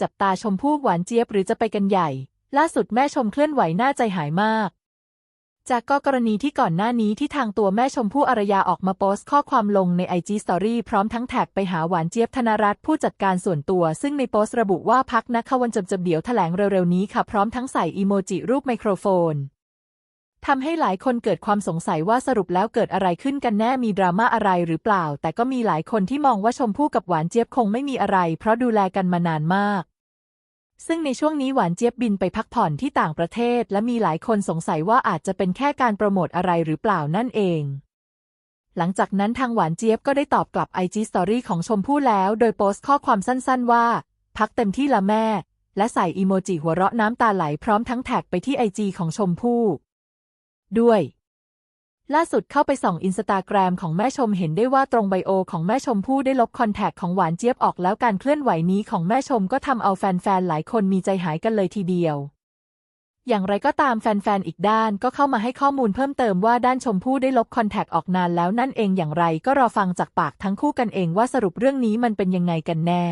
จับตาชมพู่หวานเจี๊ยบหรือจะไปกันใหญ่ ล่าสุดแม่ชมเคลื่อนไหวน่าใจหายมาก จากก็กรณีที่ก่อนหน้านี้ที่ทางตัวแม่ชมพู่อารยาออกมาโพสต์ข้อความลงในไอจีสตอรี่พร้อมทั้งแท็กไปหาหวานเจี๊ยบธนรัตน์ผู้จัดการส่วนตัว ซึ่งในโพสต์ระบุว่าพักนักขวันจำจำเดี๋ยวแถลงเร็วๆนี้ค่ะพร้อมทั้งใส่อีโมจิรูปไมโครโฟน ทำให้หลายคนเกิดความสงสัยว่าสรุปแล้วเกิดอะไรขึ้นกันแน่มีดราม่าอะไรหรือเปล่า แต่ก็มีหลายคนที่มองว่าชมพู่กับหวานเจี๊ยบคงไม่มีอะไร เพราะดูแลกันมานานมาก ซึ่งในช่วงนี้หวานเจี๊ยบบินไปพักผ่อนที่ต่างประเทศ และมีหลายคนสงสัยว่าอาจจะเป็นแค่การโปรโมทอะไรหรือเปล่านั่นเอง หลังจากนั้นทางหวานเจี๊ยบก็ได้ตอบกลับ IG Story ของชมพู่แล้ว โดยโพสต์ข้อความสั้น ๆ ว่า พักเต็มที่ละแม่ และใส่อีโมจิหัวเราะน้ำตาไหลพร้อมทั้งแท็กไปที่ไอจีของชมพู่ ด้วย ล่าสุดเข้าไปส่องอินสตาแกรมของแม่ชมเห็นได้ว่าตรงไบโอของแม่ชมพู่ได้ลบคอนแทคของหวานเจี๊ยบออกแล้วการเคลื่อนไหวนี้ของแม่ชมก็ทำเอาแฟนๆหลายคนมีใจหายกันเลยทีเดียวอย่างไรก็ตามแฟนๆ อีกด้านก็เข้ามาให้ข้อมูลเพิ่มเติมว่าด้านชมพู่ได้ลบคอนแทคออกนานแล้วนั่นเองอย่างไรก็รอฟังจากปากทั้งคู่กันเองว่าสรุปเรื่องนี้มันเป็นยังไงกันแน่